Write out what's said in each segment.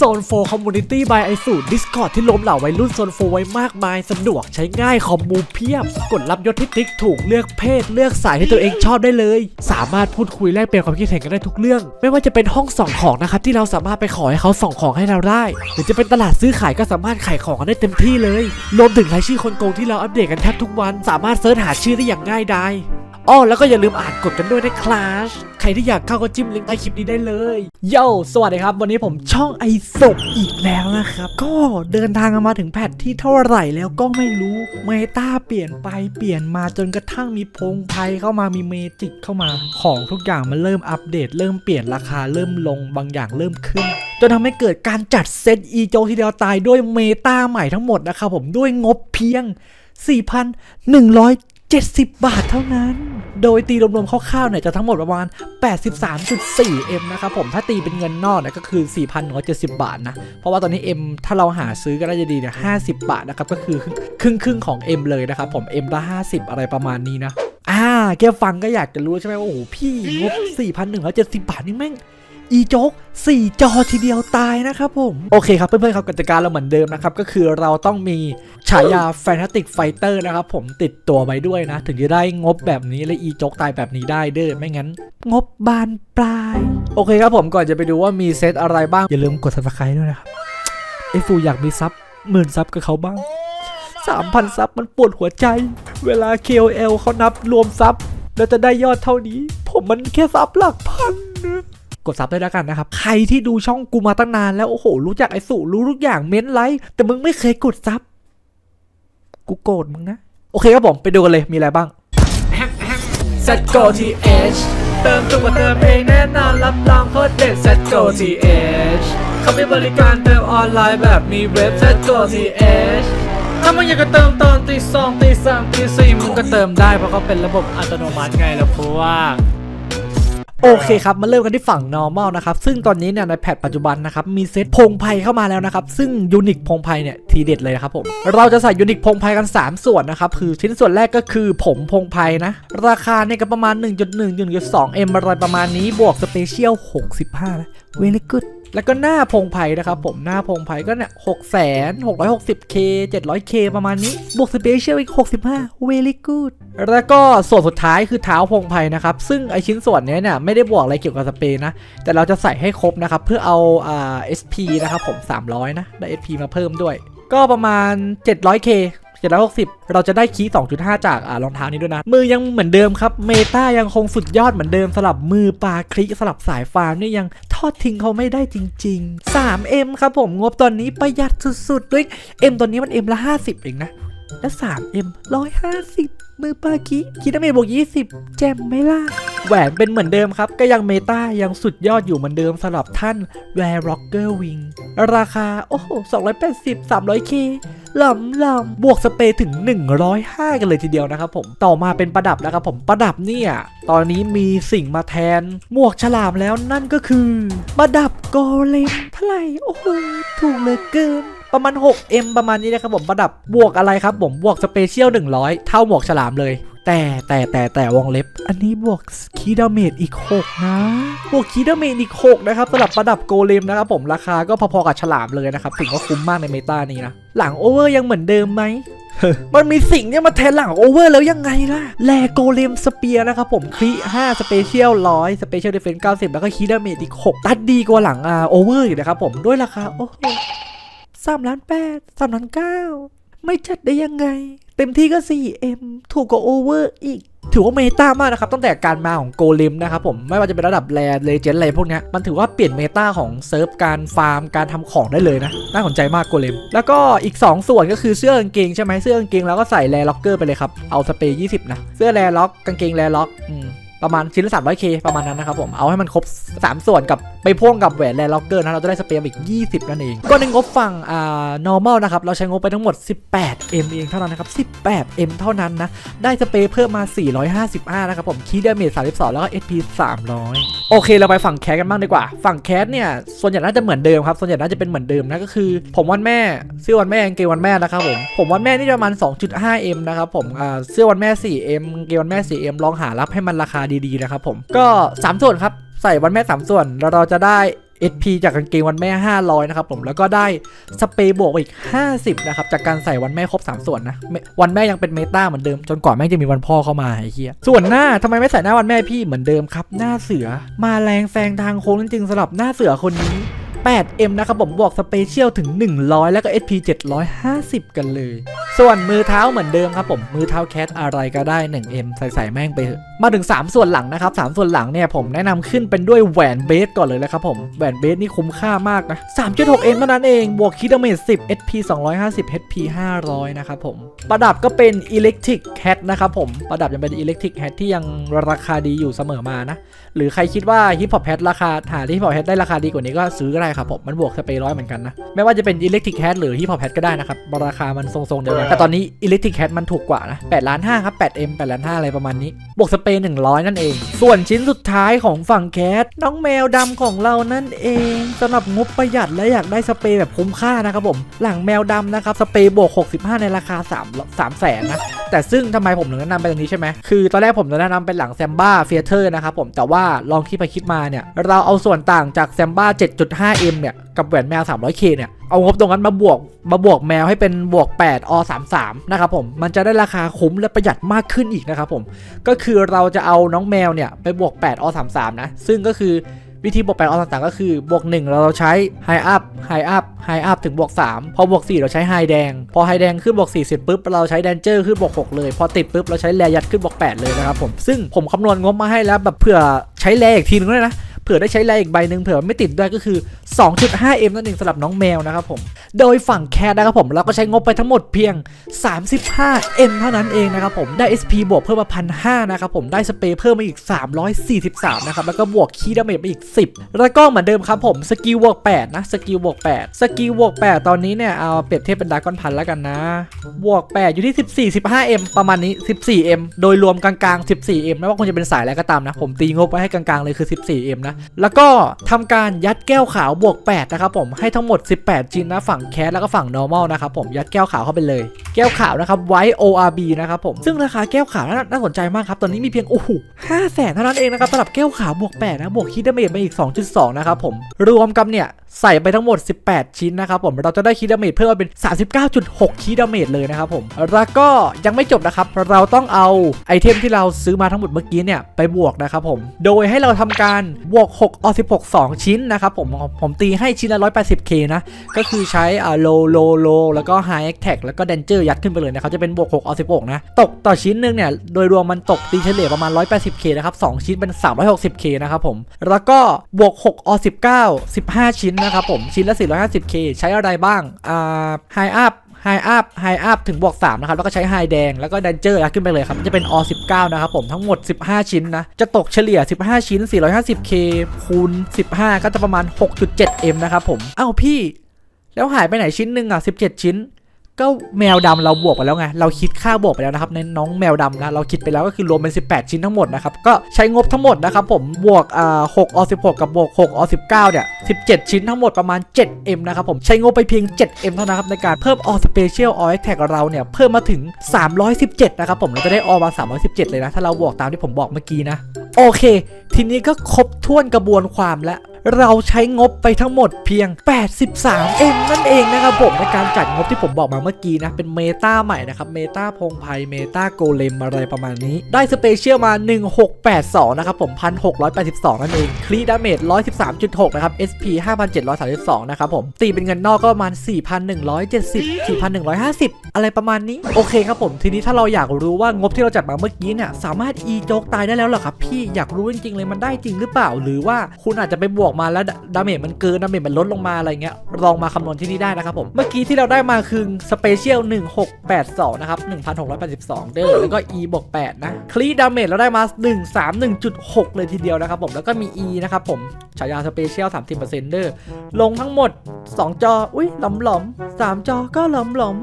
โซนโฟคอมมูนิตี้บายไอสูดิสคอร์ดที่รวมเหล่าวัยรุ่นโซนโฟไว้มากมายสะดวกใช้ง่ายคอมมูเพียบ กดรับยศที่ติ๊กถูกเลือกเพศ เลือกสายที่ตัวเองชอบได้เลย สามารถพูดคุยแลกเปลี่ยนความคิดเห็นกันได้ทุกเรื่อง ไม่ว่าจะเป็นห้องส่องของนะครับที่เราสามารถไปขอให้เขาส่องของให้เราได้ หรือจะเป็นตลาดซื้อขายก็สามารถขายของกันได้เต็มที่เลยรวมถึงรายชื่อคนโกงที่เราอัปเดตกันแทบทุกวัน สามารถเสิร์ชหาชื่อได้อย่างง่ายดาย อ้อแล้วก็อย่าลืมอ่านกดกันด้วยนะครับใครที่อยากเข้าก็จิ้มลิงก์ใต้คลิปนี้ได้เลยโย่สวัสดีครับ วันนี้ผมช่องไอศกอีกแล้วนะครับ ก็เดินทางมาถึงแพทที่เท่าไหร่แล้วก็ไม่รู้เมตาเปลี่ยนไปเปลี่ยนมาจนกระทั่งมีพงไพเข้ามามีเมจิกเข้ามา ของทุกอย่างมันเริ่มอัปเดต เริ่มเปลี่ยนราคาเริ่มลงบางอย่างเริ่มขึ้นจนทำให้เกิดการจัดเซตอีโจทีเดียวตายด้วยเมตาใหม่ทั้งหมดนะครับผมด้วยงบเพียง 70 บาทเท่านั้น โดยตีรวมๆคร่าวๆเนี่ยจะทั้งหมดประมาณ 83.4M นะครับผม ถ้าตีเป็นเงินนอกเนี่ยก็คือ 4,170 บาทนะ เพราะว่าตอนนี้ M ถ้าเราหาซื้อก็น่าจะดีเนี่ย50 บาทนะครับ ก็คือครึ่งครึ่งๆของ M เลยนะครับผม M ละ 50 อะไรประมาณนี้นะ อ่าแกฟังก็อยากจะรู้ใช่ไหมว่าโอ้โหพี่งบ4,170 บาทนี่แม่ง อีโจ๊ก4 จอทีเดียวตายนะครับผม โอเคครับเพื่อนๆครับกติกาเราเหมือนเดิมนะครับ ก็คือเราต้องมีฉายาแฟนตาติกไฟเตอร์นะครับผมติดตัวไว้ด้วยนะ ถึงจะได้งบแบบนี้และอีโจ๊กตายแบบนี้ได้เด้อไม่งั้น งบบานปลาย โอเคครับผมก่อนจะไปดูว่ามีเซตอะไรบ้าง อย่าลืมกด subscribe ด้วยนะครับไอฟูอยากมีซับหมื่นซับกับเขาบ้าง 3,000 ซับมันปวดหัวใจ เวลา KOL เขานับรวมซับแล้วจะได้ยอดเท่านี้ ผมมันแค่ซับหลักพันนะ กดซับได้แล้วกันนะครับ ใครที่ดูช่องกูมาตั้งนานแล้วโอ้โห รู้จักไอ้สุรู้ทุกอย่างเม้นไลค์แต่มึงไม่เคยกดซับกูโกรธมึงนะ โอเคครับผมไปดูกันเลยมีอะไรบ้าง Set Go TH เติมตัวเติมเองแน่นอนรับรองโคตรเด็ด Set Go TH เขามีบริการเติมออนไลน์แบบมีเว็บ Set Go TH ถ้ามึงอยากจะเติมตอนตีสองตีสามตีสี่มึงก็เติมได้เพราะเขาเป็นระบบอัตโนมัติไงล่ะเพราะว่า โอเคครับ มาเริ่มกันที่ฝั่ง normal นะครับ ซึ่งตอนนี้เนี่ยในแพทปัจจุบันนะครับ มีเซตพงไพเข้ามาแล้วนะครับ ซึ่งยูนิคพงไพเนี่ยทีเด็ดเลยนะครับผม เราจะใส่ยูนิคพงไพกัน 3 ส่วนนะครับ คือชิ้นส่วนแรกก็คือผมพงไพนะ ราคาเนี่ยก็ประมาณ 1.1 1.2 m อะไรประมาณนี้ บวกสเปเชียล 65นะ very good แล้วก็หน้าพงไพนะครับผมหน้าพงไพก็เนี่ยหกแสนหกร้อยหกสิบเคเจ็ดร้อยเคประมาณนี้ บวกสเปเชียลอีกหกสิบห้า very good แล้วก็ส่วนสุดท้ายคือเท้าพงไพนะครับ ซึ่งไอชิ้นส่วนเนี้ยเนี่ยไม่ได้บวกอะไรเกี่ยวกับสเปนะ แต่เราจะใส่ให้ครบนะครับ เพื่อเอาอ่า SP นะครับผม300นะ ได้ SP มาเพิ่มด้วย ก็ประมาณ 700k 760 เราจะได้คีย์2.5 จากอ่ารองเท้านี้ด้วยนะ มือยังเหมือนเดิมครับ เมตายังคงสุดยอดเหมือนเดิมสลับมือปลาคลิกสลับสายฟาร์มนี่ยังทอดทิ้งเขาไม่ได้จริง ๆ 3M ครับผมงบตอนนี้ประหยัดสุดๆด้วย M ตอนนี้มัน M ละ 50 เองนะ แล้ว 3M 150 มือปาคิคิดดาเมบวก20 แจมไหม่ล่ะ แหวนเป็นเหมือนเดิมครับ ก็ยังเมตายังสุดยอดอยู่เหมือนเดิมสำหรับท่าน w a r e Rocker Wing ราคา โอ้โห 280 300k หล่ำหล่ำบวกสเปรย์ถึง 105 กันเลยทีเดียวนะครับผมต่อมาเป็นประดับนะครับผมประดับเนี่ยตอนนี้มีสิ่งมาแทน หมวกฉลามแล้วนั่นก็คือ ประดับโกเลมเท่าไหร่โอ้โหถูกเหลยเกิน ประมาณ 6M ประมาณนี้นะครับผมประดับบวกอะไรครับผมบวกสเปเชียล100 เท่าหมวกฉลามเลยแต่แต่แต่แต่วงเล็บ อันนี้บวกคีดาเมจอีก 6 นะ บวกคีดาเมจอีก 6 นะครับสำหรับประดับโกเลมนะครับผมราคาก็พอๆกับฉลามเลยนะครับ ถึงว่าคุ้มมากในเมตานี้นะ หลังโอเวอร์ยังเหมือนเดิมไหมมันมีสิ่งเนี่ยมาแทนหลังโอเวอร์แล้วยังไงล่ะ แลโกเลมสเปียร์นะครับผมครี5สเปเชียล100สเปเชียลเดฟเฟน90 แล้วก็คีดาเมจอีก 6 ตัดดีกว่าหลังอ่าโอเวอร์อีกนะครับผมด้วยราคาโอ้ สามล้านแปดสามล้านเก้าไม่จัดได้ยังไง เต็มที่ก็ 4M ถูกกว่าโอเวอร์อีก ถือว่าเมตามากนะครับ ตั้งแต่การมาของโกเลมนะครับผม ไม่ว่าจะเป็นระดับแรเลเจนด์อะไรพวกนี้มันถือว่าเปลี่ยนเมตาของเซิร์ฟการฟาร์มการทำของได้เลยนะ น่าสนใจมากโกเลม แล้วก็อีก 2 ส่วนก็คือเสื้อกางเกงใช่ไหมเสื้อกางเกงแล้วก็ใส่แรล็อกเกอร์ไปเลยครับ เอาสเปรย์20นะ เสื้อแรล็อกกางเกงแรล็อกอืม ประมาณชิ้นละ 300k ประมาณนั้นนะครับผมเอาให้มันครบ 3 ส่วนกับไปพ่วงกับแหวนแรล็อกเกอร์นะเราจะได้สเปรย์อีก 20 นั่นเอง ก็ในงบฝั่งอ่า normal นะครับ เราใช้งบไปทั้งหมด 18m เองเท่านั้นนะครับ 18m เท่านั้นนะ ได้สเปรย์เพิ่มมา 455 นะครับผม คีย์ดาเมจ32 แล้วก็ SP 300 โอเคเราไปฝั่งแคสกันบ้างดีกว่า ฝั่งแคสเนี่ยส่วนใหญ่น่าจะเหมือนเดิมครับส่วนใหญ่น่าจะเป็นเหมือนเดิมนะก็คือ ผมวันแม่เสื้อวันแม่กางเกงวันแม่นะครับผมผมวันแม่นี่ประมาณ 2.5m นะครับผมอ่าเสื้อวันแม่ 4m กางเกงวันแม่ 4m ลองหารับให้มันราคาดีๆนะครับผมก็ 3 ส่วนครับใส่วันแม่ 3 ส่วนแล้วเราจะได้ SP จากกางเกงวันแม่ 500 นะครับผมแล้วก็ได้สเปรย์บวกอีก 50 นะครับ จากการใส่วันแม่ครบ 3 ส่วนนะ วันแม่ยังเป็นเมตาเหมือนเดิม จนกว่าแม่จะมีวันพ่อเข้ามาไอ้เหี้ยส่วนหน้าทำไมไม่ใส่หน้าวันแม่พี่เหมือนเดิมครับ หน้าเสือมาแรงแซงทางโค้งจริงๆสำหรับหน้าเสือคนนี้ 8M นะครับผมบวกสเปเชียลถึง 100 แล้วก็ SP 750 กันเลย ส่วนมือเท้าเหมือนเดิมครับผม มือเท้าแคทอะไรก็ได้ 1M ใส่ใส่แม่งไปเถอะ มาถึง 3 ส่วนหลังนะครับ 3 ส่วนหลังเนี่ยผมแนะนำขึ้นเป็นด้วยแหวนเบสก่อนเลยนะครับผม แหวนเบสนี่คุ้มค่ามากนะ 3.6M เท่านั้นเอง บวกคิดเมจ10 SP 250 HP 500 นะครับผม ประดับก็เป็น Electric Hat นะครับผม ประดับยังเป็น Electric Hat ที่ยังราคาดีอยู่เสมอมานะ หรือใครคิดว่าฮิปฮอปแฮทราคาหาที่ฮิปฮอปแฮทได้ราคาดีกว่านี้ก็ซื้อก็ได้ครับผมมันบวกสเปรย์ร้อยเหมือนกันนะไม่ว่าจะเป็นอิเล็กทริกแฮทหรือฮิปฮอปแฮทก็ได้นะครับราคามันทรงๆเดียวกันแต่ตอนนี้อิเล็กทริกแฮทมันถูกกว่านะ8ล้าน5ครับ 8M 8ล้าน5อะไรประมาณนี้ บวกสเปรย์100 นั่นเอง ส่วนชิ้นสุดท้ายของฝั่งแคทน้องแมวดำของเรานั่นเองสำหรับงบประหยัดและอยากได้สเปรย์แบบคุ้มค่านะครับผมหลังแมวดำนะครับสเปรย์บวก65 ในราคา3 3แสนนะ แต่ซึ่งทำไมผมถึงแนะนำเป็นตรงนี้ใช่ไหมคือตอนแรกผมจะแนะนำเป็นหลังแซมบ้าเฟียเตอร์นะครับผมแต่ว่าลองคิดไปคิดมาเนี่ยเราเอาส่วนต่างจากแซมบ้า 7.5M เนี่ยกับแหวนแมว 300K เนี่ยเอางบตรงนั้นมาบวกมาบวกแมวให้เป็นบวก 8 อ 33 นะครับผม มันจะได้ราคาคุ้มและประหยัดมากขึ้นอีกนะครับผม ก็คือเราจะเอาน้องแมวเนี่ยไปบวก 8 อ 33 นะ ซึ่งก็คือ วิธีบวกแปดอต่างๆ ก็คือบวก 1 เราใช้ High Up High Up High Up ถึงบวก 3 พอบวก 4 เราใช้ High แดง พอ High แดงขึ้นบวก4เสร็จปุ๊บ เราใช้ Danger ขึ้นบวก 6 เลย พอติดปุ๊บ เราใช้แรยัดขึ้นบวก 8 เลยนะครับผม ซึ่งผมคำนวณงบมาให้แล้วแบบเผื่อใช้แรอีกทีนึงด้วยนะ ผื่อได้ใช้แรอีกใบหนึ่งเผื่อไม่ติดด้วยก็คือ 2.5M นั่นเองสำหรับน้องแมวนะครับผม โดยฝั่งแคทนะครับผมเราก็ใช้งบไปทั้งหมดเพียง 35M เท่านั้นเองนะครับผมได้ SP บวกเพิ่มมาพันห้านะครับผมได้สเปรย์เพิ่มมาอีก 343 นะครับ แล้วก็บวกคีย์ดาเมจมาอีก 10 แล้วก็เหมือนเดิมครับผมสกิลบวก8นะสกิลบวก8สกิลบวก8ตอนนี้เนี่ยเอาเปรียบเทียบเป็นดากอนพันแล้วกันนะบวก 8 อยู่ที่ 14 15M ประมาณนี้ 14M โดยรวมกลางๆ 14M ไม่ว่าคุณจะเป็นสายอะไรก็ตามนะผมตีงบไว้ให้กลางๆเลยคือ 14M นะแล้วก็ทำการยัดแก้วขาวบวก 8 นะครับผมให้ทั้งหมด 18 ชิ้นนะฝั่งแคสแล้วก็ฝั่ง normal นะครับผมยัดแก้วขาวเข้าไปเลย แก้วขาวนะครับไว้ ORB นะครับผมซึ่งราคาแก้วขาวน่าสนใจมากครับตอนนี้มีเพียงโอ้โหห้าแสนเท่านั้นเองนะครับสำหรับแก้วขาวบวก 8 นะบวกคิดดาเมจมาอีก 2.2 นะครับผมรวมกันเนี่ยใส่ไปทั้งหมด 18 ชิ้นนะครับผมเราจะได้คิดดาเมจเพิ่มมาเป็น 39.6 คิดดาเมจเลยนะครับผมแล้วก็ยังไม่จบนะครับเราต้องเอาไอเทมที่เราซื้อมาทั้งหมดเมื่อกี้เนี่ยไปบวกนะครับผมโดยให้เราทำการบวก6อ16 2 ชิ้นนะครับผมผมตีให้ชิ้นละ 180k นะ ก็คือใช้อ่าโลโลโลแล้วก็ high attack แล้วก็ danger ยัดขึ้นไปเลยนะครับจะเป็นบวก 6 เอา 16 นะ ตกต่อชิ้นหนึงเนี่ย โดยรวมมันตกตีเฉลี่ยประมาณ 180k นะครับ 2 ชิ้นเป็น 360k นะครับผม แล้วก็บวก 6 เอา 19 15 ชิ้นนะครับผม ชิ้นละ 450k ใช้อะไรบ้างอ่า high up ไฮอัพไฮอัพถึงบวก3นะครับ แล้วก็ใช้ไฮแดงแล้วก็ดันเจอร์ขึ้นไปเลยครับ จะเป็นอ19 นะครับผมทั้งหมด 15 ชิ้นนะ จะตกเฉลี่ย 15 ชิ้น 450k คูณ 15 ก็จะประมาณ 6.7m นะครับผม เอ้าพี่ แล้วหายไปไหนชิ้นหนึ่งอะ 17 ชิ้น ก็แมวดำเราบวกไปแล้วไง เราคิดค่าบวกไปแล้วนะครับในน้องแมวดำนะเราคิดไปแล้วก็คือรวมเป็น 18 ชิ้นทั้งหมดนะครับก็ใช้งบทั้งหมดนะครับผมบวกอ่า6อ16 กับบวก6อ19เนี่ย17 ชิ้นทั้งหมดประมาณ 7M นะครับผมใช้งบไปเพียง 7M เท่านั้นครับในการเพิ่ม all special all attack เราเนี่ยเพิ่มมาถึง 317 นะครับผมเราจะได้ all มา317 เลยนะ ถ้าเราบวกตามที่ผมบอกเมื่อกี้นะโอเค ทีนี้ก็ครบถ้วนกระบวนความแล้ว เราใช้งบไปทั้งหมดเพียง 83M นั่นเองนะครับผมในการจัดงบที่ผมบอกมาเมื่อกี้นะ เป็นเมตาใหม่นะครับ เมตาพงไพเมตาโกเลมอะไรประมาณนี้ ได้สเปเชียลมา 1682 นะครับผม 1682 นั่นเอง คลีดาเมจ 113.6 นะครับ SP 5732 นะครับผม ตีเป็นเงินนอกก็ประมาณ 4,170 4,150 อะไรประมาณนี้ โอเคครับผม ทีนี้ถ้าเราอยากรู้ว่างบที่เราจัดมาเมื่อกี้เนี่ย สามารถ e โจกตายได้แล้วเหรอครับพี่ อยากรู้จริงๆเลยมันได้จริงหรือเปล่า หรือว่าคุณอาจจะไปบวกอกมาแล้วดาเมจมันเกินดาเมจมันลดลงมาอะไรเงี้ยลองมาคำนวณที่นี่ได้นะครับผมเมื่อกี้ที่เราได้มาคือสเปเชียล1682นะครับ1682 เด้อแล้วก็ e บวก8นะคลีดาเมจเราได้มา 131.6 เลยทีเดียวนะครับผมแล้วก็มี e นะครับผมฉายาสเปเชียล30%เด้อลงทั้งหมด 2 จอ อุ้ยหลอมหลอม3จอก็หลอมหลอม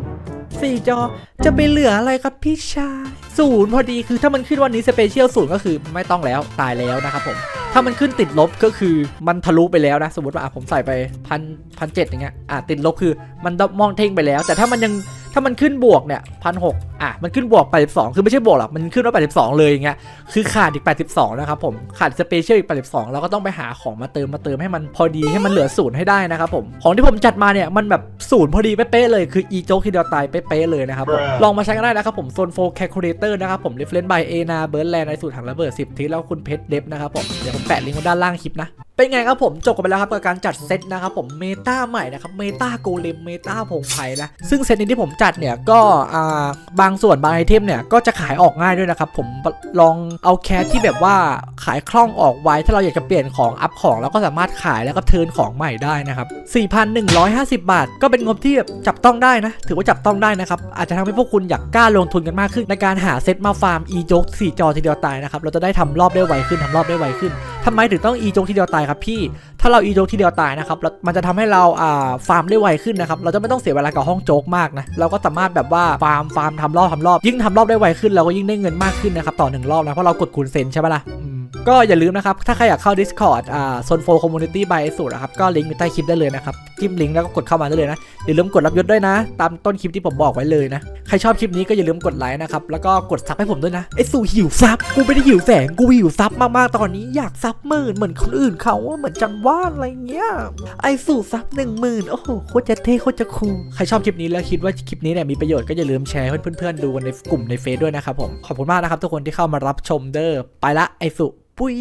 สี่จอจะไปเหลืออะไรครับพี่ชายศูนย์พอดีคือถ้ามันขึ้นวันนี้สเปเชียลศูนย์ก็คือไม่ต้องแล้วตายแล้วนะครับผม ถ้ามันขึ้นติดลบก็คือมันทะลุไปแล้วนะ สมมติว่าผมใส่ไปพันพันเจ็ดอย่างเงี้ยอะติดลบคือมันมองเท่งไปแล้ว แต่ถ้ามันยัง ถ้ามันขึ้นบวกเนี่ยพันหกอะมันขึ้นบวก 82 คือไม่ใช่บวกหรอกมันขึ้นว่า82 เลยอย่างเงี้ยคือขาดอีก 82 นะครับผมขาดสเปเชียลอีก 82 เราก็ต้องไปหาของมาเติมมาเติมให้มันพอดีให้มันเหลือศูนย์ให้ได้นะครับผมของที่ผมจัดมาเนี่ยมันแบบศูนย์พอดีเป๊ะๆเลยคือ e โจ๊กทีเดียวตายเป๊ะๆเลยนะครับผม Bruh ลองมาใช้กันได้นะครับผมโซนโฟแคลคูลเลเตอร์นะครับผม reference by เอนาเบิร์ดแลนในสูตรถังระเบิด10ทีแล้วคุณเพชรเดฟนะครับผมเดี๋ยวผมแปะลิงก์ไว้ด้านล่างคลิปนะ เป็นไงครับผมจบกันไปแล้วครับกับการจัดเซตนะครับผมเมตาใหม่นะครับเมตาโกเลมเมตาพงไพนะซึ่งเซตนี้ที่ผมจัดเนี่ยก็อ่าบางส่วนบางไอเทมเนี่ยก็จะขายออกง่ายด้วยนะครับผมลองเอาแคสที่แบบว่าขายคล่องออกไว้ ถ้าเราอยากจะเปลี่ยนของอัพของแล้วก็สามารถขายแล้วก็เทิร์นของใหม่ได้นะครับ 4,150 บาท ก็เป็นงบที่แบบจับต้องได้นะ ถือว่าจับต้องได้นะครับอาจจะทำให้พวกคุณอยากกล้าลงทุนกันมากขึ้น ในการหาเซตมาฟาร์ม e โจ๊ก4จอทีเดียวตายนะครับเราจะได้ทำรอบได้ไวขึ้นทำรอบได้ไวขึ้นทำไมถึงต้อง e โจกทีเดียวตายครับพี่ ถ้าเรา e โจ๊กทีเดียวตายนะครับแล้วมันจะทำให้เราอ่าฟาร์มได้ไวขึ้นนะครับ เราจะไม่ต้องเสียเวลากับห้องโจ๊กมากนะ เราก็สามารถแบบว่าฟาร์มฟาร์มทำรอบทำรอบ ยิ่งทำรอบได้ไวขึ้นเราก็ยิ่งได้เงินมากขึ้นนะครับต่อหนึ่งรอบนะ เพราะเรากดคูณเซนใช่ปะล่ะก็อย่าลืมนะครับ ถ้าใครอยากเข้า Discord อ่าโซนโฟคอมมูนิตี้บายสูตรนะครับ ก็ลิงก์อยู่ใต้คลิปได้เลยนะครับ จิ้มลิงก์แล้วก็กดเข้ามาได้เลยนะอย่าลืมกดรับยศด้วยนะ ตามต้นคลิปที่ผมบอกไว้เลยนะใครชอบคลิปนี้ก็อย่าลืมกดไลค์นะครับ แล้วก็กดซับให้ผมด้วยนะ ไอ้สู่หิวซับกูไม่ได้หิวแสง กูหิวซับมากๆ ตอนนี้อยากซับหมื่นเหมือนคนอื่นเขาเหมือนจันว่าอะไรเงี้ย ไอ้สู่ซับหนึ่งหมื่นโอ้โหโคตรจะเท่โคตรจะคูล ใครชอบคลิปนี้แล้วคิดว่าคลิปนี้เนี่ยมีประโยชน์ก็อย่าลืมแชร์ให้เพื่อนๆดูในกลุ่มในเฟซด้วยนะครับผม ขอบคุณมากนะครับทุกคนที่เข้ามารับชมเด้อ ไปละไอ้สุปุ้ย